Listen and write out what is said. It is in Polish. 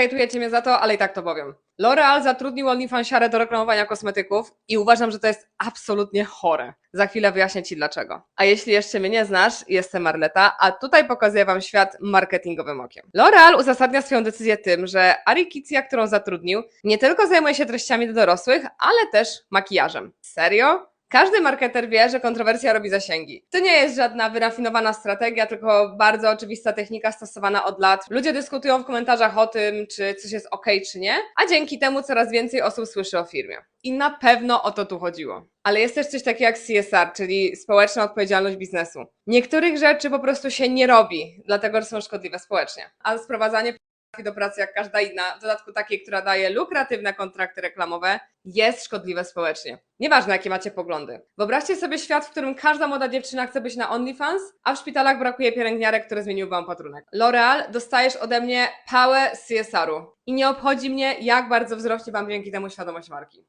Hejtujecie mnie za to, ale i tak to powiem. L'Oreal zatrudnił OnlyFansiarę do reklamowania kosmetyków i uważam, że to jest absolutnie chore. Za chwilę wyjaśnię Ci dlaczego. A jeśli jeszcze mnie nie znasz, jestem Marleta, a tutaj pokazuję Wam świat marketingowym okiem. L'Oreal uzasadnia swoją decyzję tym, że Ari Kicia, którą zatrudnił, nie tylko zajmuje się treściami do dorosłych, ale też makijażem. Serio? Każdy marketer wie, że kontrowersja robi zasięgi. To nie jest żadna wyrafinowana strategia, tylko bardzo oczywista technika stosowana od lat. Ludzie dyskutują w komentarzach o tym, czy coś jest ok, czy nie, a dzięki temu coraz więcej osób słyszy o firmie. I na pewno o to tu chodziło. Ale jest też coś takiego jak CSR, czyli społeczna odpowiedzialność biznesu. Niektórych rzeczy po prostu się nie robi, dlatego że są szkodliwe społecznie. A sprowadzanie do pracy jak każda inna, w dodatku takiej, która daje lukratywne kontrakty reklamowe, jest szkodliwe społecznie. Nieważne, jakie macie poglądy. Wyobraźcie sobie świat, w którym każda młoda dziewczyna chce być na OnlyFans, a w szpitalach brakuje pielęgniarek, które zmieniły wam patrunek. L'Oreal, dostajesz ode mnie pałę CSR-u i nie obchodzi mnie, jak bardzo wzrośnie wam dzięki temu świadomość marki.